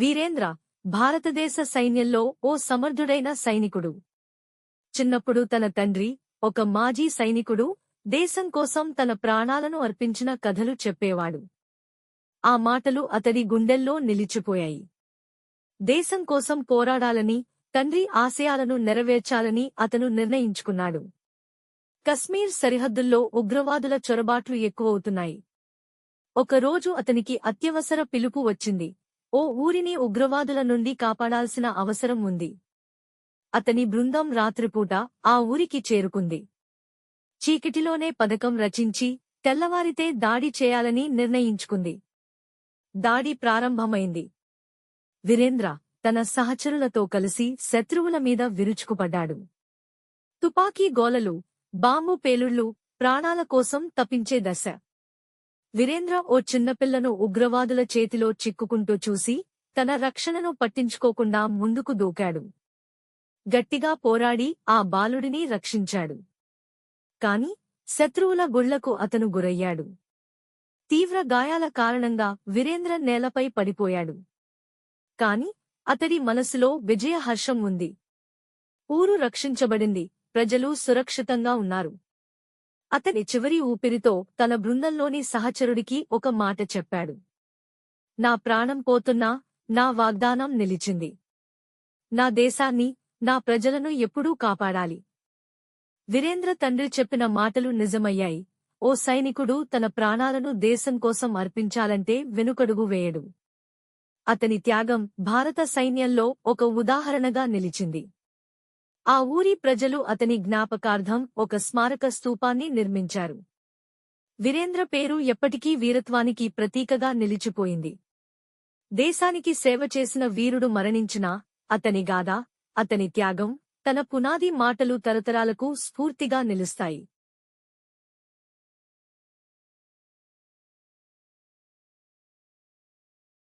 వీరేంద్ర భారతదేశ సైన్యంలో ఓ సమర్థుడైన సైనికుడు. చిన్నప్పుడు తన తండ్రి ఒక మాజీ సైనికుడు దేశం కోసం తన ప్రాణాలను అర్పించిన కథలు చెప్పేవాడు. ఆ మాటలు అతడి గుండెల్లో నిలిచిపోయాయి. దేశం కోసం పోరాడాలని తండ్రి ఆశయాలను నెరవేర్చాలని అతను నిర్ణయించుకున్నాడు. కశ్మీర్ సరిహద్దుల్లో ఉగ్రవాదుల చొరబాట్లు ఎక్కువవుతున్నాయి. ఒకరోజు అతనికి అత్యవసర పిలుపు వచ్చింది. ఓ ఊరిని ఉగ్రవాదుల నుండి కాపాడాల్సిన అవసరం ఉంది. అతని బృందం రాత్రిపూట ఆ ఊరికి చేరుకుంది. చీకటిలోనే పథకం రచించి తెల్లవారితే దాడి చేయాలని నిర్ణయించుకుంది. దాడి ప్రారంభమైంది. వీరేంద్ర తన సహచరులతో కలిసి శత్రువుల మీద విరుచుకుపడ్డాడు. తుపాకీ గోలలు బాంబు పేలుళ్ళు ప్రాణాల కోసం తప్పించే దశ. వీరేంద్ర ఓ చిన్నపిల్లను ఉగ్రవాదుల చేతిలో చిక్కుకుంటూ చూసి తన రక్షణను పట్టించుకోకుండా ముందుకు దూకాడు. గట్టిగా పోరాడి ఆ బాలుడిని రక్షించాడు. కాని శత్రువుల గుళ్ళకు అతను గురయ్యాడు. తీవ్ర గాయాల కారణంగా వీరేంద్ర నేలపై పడిపోయాడు. కాని అతడి మనసులో విజయహర్షం ఉంది. ఊరు రక్షించబడింది. ప్రజలు సురక్షితంగా ఉన్నారు. అతని చివరి ఊపిరితో తన బృందంలోని సహచరుడికి ఒక మాట చెప్పాడు. నా ప్రాణం పోతున్నా నా వాగ్దానం నిలిచింది. నా దేశాన్ని నా ప్రజలను ఎప్పుడూ కాపాడాలి. వీరేంద్ర తండ్రి చెప్పిన మాటలు నిజమయ్యాయి. ఓ సైనికుడు తన ప్రాణాలను దేశం కోసం అర్పించాలంటే వెనుకడుగు వేయడు. అతని త్యాగం భారత సైన్యంలో ఒక ఉదాహరణగా నిలిచింది. ఆ ఊరి ప్రజలు అతని జ్ఞాపకార్థం ఒక స్మారక స్తూపాన్ని నిర్మించారు. వీరేంద్ర పేరు ఎప్పటికీ వీరత్వానికి ప్రతీకగా నిలిచిపోయింది. దేశానికి సేవ చేసిన వీరుడు మరణించినా అతని గాథ అతని త్యాగం తన పునాది మాటలు తరతరాలకు స్ఫూర్తిగా నిలుస్తాయి.